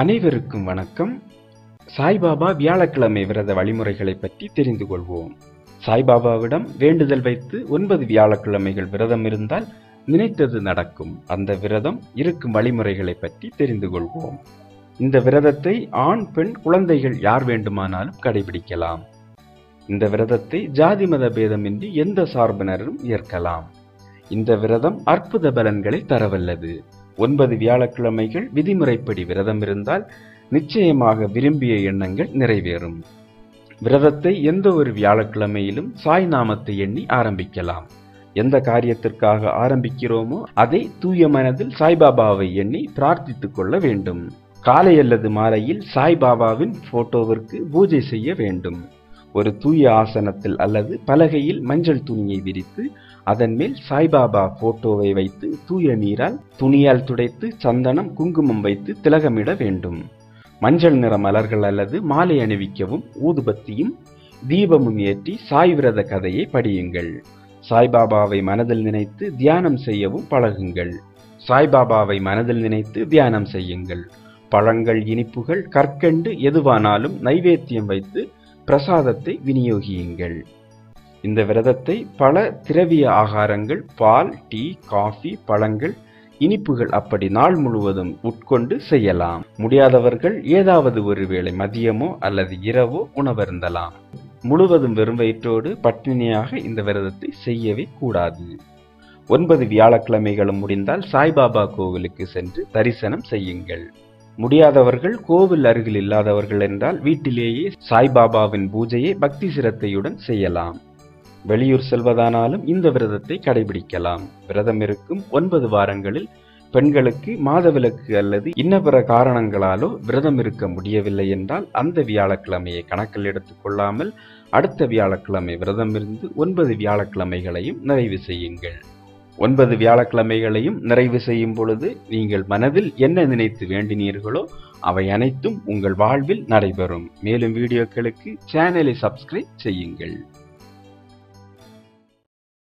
அனைவருக்கும் வணக்கம். சாய்பாபா வியாழக்கிழமை விரத வழிமுறைகளை பற்றி தெரிந்து கொள்வோம். சாய்பாபாவிடம் வேண்டுதல் வைத்து ஒன்பது வியாழக்கிழமைகள் விரதம் இருந்தால் நினைத்தது நடக்கும். அந்த விரதம் இருக்கும் வழிமுறைகளை பற்றி தெரிந்து கொள்வோம். இந்த விரதத்தை ஆண் பெண் குழந்தைகள் யார் வேண்டுமானாலும் கடைபிடிக்கலாம். இந்த விரதத்தை ஜாதி மத பேதமின்றி எந்த சார்பினரும் ஏற்கலாம். இந்த விரதம் அற்புத பலன்களை தரவல்லது. ஒன்பது வியாழக்கிழமைகள் விதிமுறைப்படி விரதம் இருந்தால் நிச்சயமாக விரும்பிய எண்ணங்கள் நிறைவேறும். விரதத்தை எந்த ஒரு வியாழக்கிழமையிலும் சாய் நாமத்தை எண்ணி ஆரம்பிக்கலாம். எந்த காரியத்திற்காக ஆரம்பிக்கிறோமோ அதை தூய மனதில் சாய்பாபாவை எண்ணி பிரார்த்தித்துக் கொள்ள வேண்டும். காலை அல்லது மாலையில் சாய்பாபாவின் போட்டோவிற்கு பூஜை செய்ய வேண்டும். ஒரு தூய ஆசனத்தில் அல்லது பலகையில் மஞ்சள் துணியை விரித்து அதன் மேல் சாய்பாபா போட்டோவை வைத்து தூய நீரால் துணியால் துடைத்து சந்தனம் குங்குமம் வைத்து திலகமிட வேண்டும். மஞ்சள் நிற மலர்கள் அல்லது மாலை அணிவிக்கவும் ஊதுபத்தியும் தீபமும் ஏற்றி சாய் விரத கதையை படியுங்கள். சாய்பாபாவை மனதில் நினைத்து தியானம் செய்யவும் பழகுங்கள். சாய்பாபாவை மனதில் நினைத்து தியானம் செய்யுங்கள். பழங்கள் இனிப்புகள் கற்கண்டு எதுவானாலும் நைவேத்தியம் வைத்து பிரசாதத்தை விநியோகியுங்கள். இந்த விரதத்தை பல திரவிய ஆகாரங்கள் பால் டீ காஃபி பழங்கள் இனிப்புகள் அப்படி நாள் முழுவதும் உட்கொண்டு செய்யலாம். முடியாதவர்கள் ஏதாவது ஒரு வேளை மதியமோ அல்லது இரவோ உணவருந்தலாம். முழுவதும் வெறும் வயிற்றோடு பட்டினியாக இந்த விரதத்தை செய்யவே கூடாது. ஒன்பது வியாழக்கிழமைகளும் முடிந்தால் சாய்பாபா கோவிலுக்கு சென்று தரிசனம் செய்யுங்கள். முடியாதவர்கள் கோவில் அருகில் இல்லாதவர்கள் என்றால் வீட்டிலேயே சாய்பாபாவின் பூஜையை பக்தி சிரத்தையுடன் செய்யலாம். வெளியூர் செல்வதானாலும் இந்த விரதத்தை கடைபிடிக்கலாம். விரதம் இருக்கும் ஒன்பது வாரங்களில் பெண்களுக்கு மாதவிலக்கு அல்லது இன்னபிற காரணங்களாலோ விரதம் இருக்க முடியவில்லை என்றால் அந்த வியாழக்கிழமையை கணக்கில் எடுத்துக் கொள்ளாமல் அடுத்த வியாழக்கிழமை விரதம் இருந்து ஒன்பது வியாழக்கிழமைகளையும் நிறைவு செய்யுங்கள். ஒன்பது வியாழக்கிழமைகளையும் நிறைவு செய்யும் பொழுது நீங்கள் மனதில் என்ன நினைத்து வேண்டினீர்களோ அவை அனைத்தும் உங்கள் வாழ்வில் நடைபெறும். மேலும் வீடியோக்களுக்கு சேனலை சப்ஸ்கிரைப் செய்யுங்கள்.